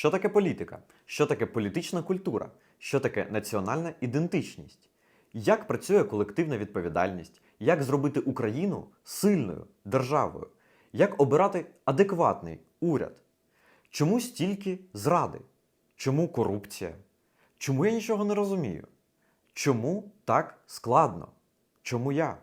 Що таке політика? Що таке політична культура? Що таке національна ідентичність? Як працює колективна відповідальність? Як зробити Україну сильною державою? Як обирати адекватний уряд? Чому стільки зради? Чому корупція? Чому я нічого не розумію? Чому так складно? Чому я?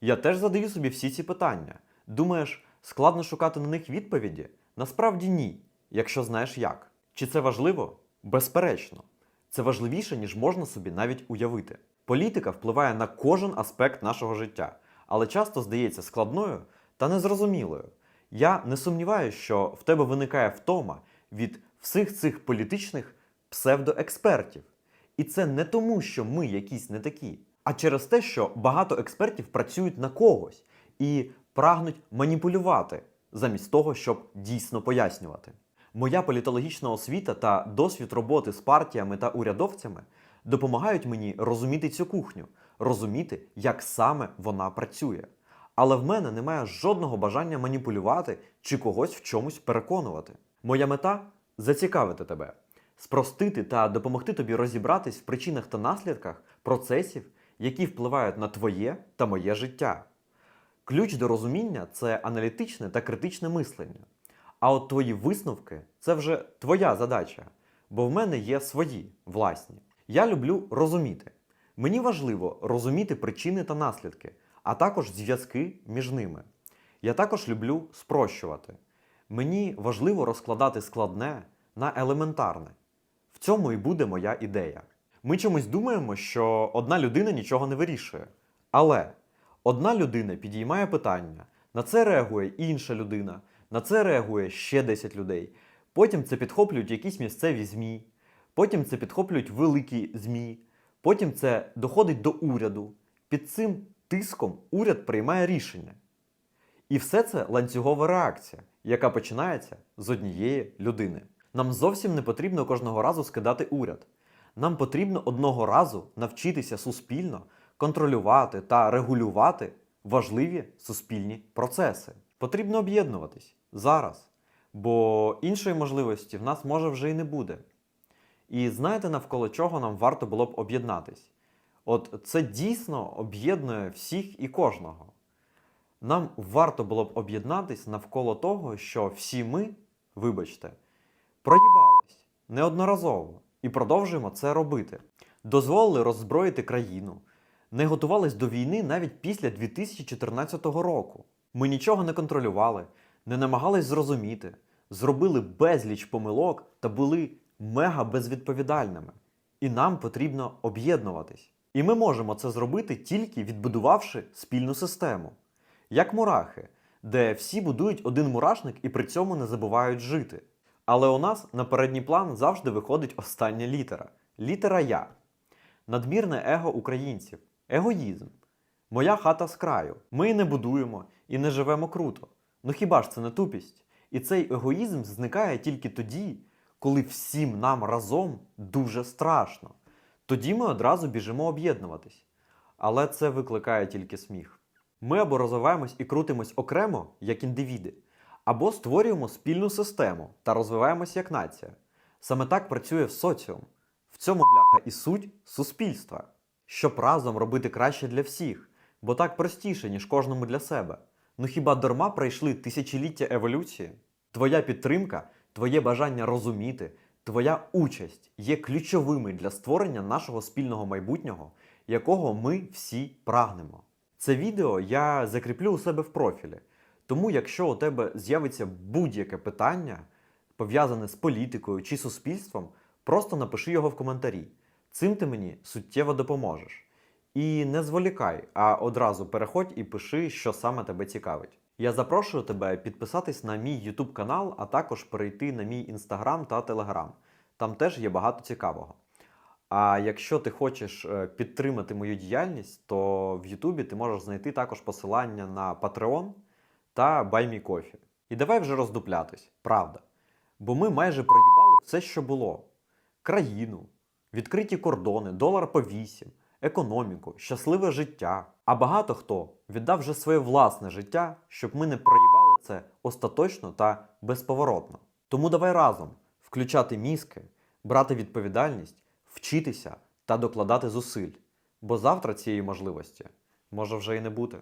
Я теж задаю собі всі ці питання. Думаєш, складно шукати на них відповіді? Насправді ні, якщо знаєш як. Чи це важливо? Безперечно. Це важливіше, ніж можна собі навіть уявити. Політика впливає на кожен аспект нашого життя, але часто здається складною та незрозумілою. Я не сумніваюся, що в тебе виникає втома від всіх цих політичних псевдоекспертів. І це не тому, що ми якісь не такі, а через те, що багато експертів працюють на когось і прагнуть маніпулювати замість того, щоб дійсно пояснювати. Моя політологічна освіта та досвід роботи з партіями та урядовцями допомагають мені розуміти цю кухню, розуміти, як саме вона працює. Але в мене немає жодного бажання маніпулювати чи когось в чомусь переконувати. Моя мета зацікавити тебе, спростити та допомогти тобі розібратись в причинах та наслідках процесів, які впливають на твоє та моє життя. Ключ до розуміння це аналітичне та критичне мислення. А от твої висновки це вже твоя задача, бо в мене є свої власні. Я люблю розуміти. Мені важливо розуміти причини та наслідки, а також зв'язки між ними. Я також люблю спрощувати. Мені важливо розкладати складне на елементарне. В цьому і буде моя ідея. Ми чомусь думаємо, що одна людина нічого не вирішує. Але одна людина підіймає питання, на це реагує інша людина, на це реагує ще 10 людей. Потім це підхоплюють якісь місцеві ЗМІ, потім це підхоплюють великі ЗМІ, потім це доходить до уряду. Під цим тиском уряд приймає рішення. І все це ланцюгова реакція, яка починається з однієї людини. Нам зовсім не потрібно кожного разу скидати уряд. Нам потрібно одного разу навчитися суспільно контролювати та регулювати важливі суспільні процеси. Потрібно об'єднуватись зараз, бо іншої можливості в нас може вже і не буде. І знаєте, навколо чого нам варто було б об'єднатись? От це дійсно об'єднує всіх і кожного. Нам варто було б об'єднатись навколо того, що всі ми, вибачте, проїбались неодноразово і продовжуємо це робити. Дозволили роззброїти країну, не готувались до війни навіть після 2014 року. Ми нічого не контролювали, не намагались зрозуміти, зробили безліч помилок та були мега безвідповідальними. І нам потрібно об'єднуватись. І ми можемо це зробити тільки відбудувавши спільну систему. Як мурахи, де всі будують один мурашник і при цьому не забувають жити. Але у нас на передній план завжди виходить остання літера літера Я. Надмірне его українців, егоїзм. Моя хата з краю. Ми не будуємо і не живемо круто. Ну хіба ж це не тупість? І цей егоїзм зникає тільки тоді, коли всім нам разом дуже страшно. Тоді ми одразу біжимо об'єднуватись. Але це викликає тільки сміх. Ми або розвиваємось і крутимось окремо, як індивіди, або створюємо спільну систему та розвиваємось як нація. Саме так працює в соціум. В цьому бляха і суть суспільства. Щоб разом робити краще для всіх, бо так простіше, ніж кожному для себе. Ну хіба дарма пройшли тисячоліття еволюції? Твоя підтримка, твоє бажання розуміти, твоя участь є ключовими для створення нашого спільного майбутнього, якого ми всі прагнемо. Це відео я закріплю у себе в профілі. Тому, якщо у тебе з'явиться будь-яке питання, пов'язане з політикою чи суспільством, просто напиши його в коментарі. Цим ти мені суттєво допоможеш. І не зволікай, а одразу переходь і пиши, що саме тебе цікавить. Я запрошую тебе підписатись на мій YouTube канал, а також перейти на мій Instagram та Telegram. Там теж є багато цікавого. А якщо ти хочеш е, підтримати мою діяльність, то в Ютубі ти можеш знайти також посилання на Patreon та BuyMeCoffee. І давай вже роздуплятись, правда. Бо ми майже проїбали все, що було: країну, відкриті кордони, долар по 8, економіку, щасливе життя. А багато хто віддав вже своє власне життя, щоб ми не проїбали це остаточно та безповоротно. Тому давай разом включати мізки, брати відповідальність, вчитися та докладати зусиль. Бо завтра цієї можливості може вже і не бути.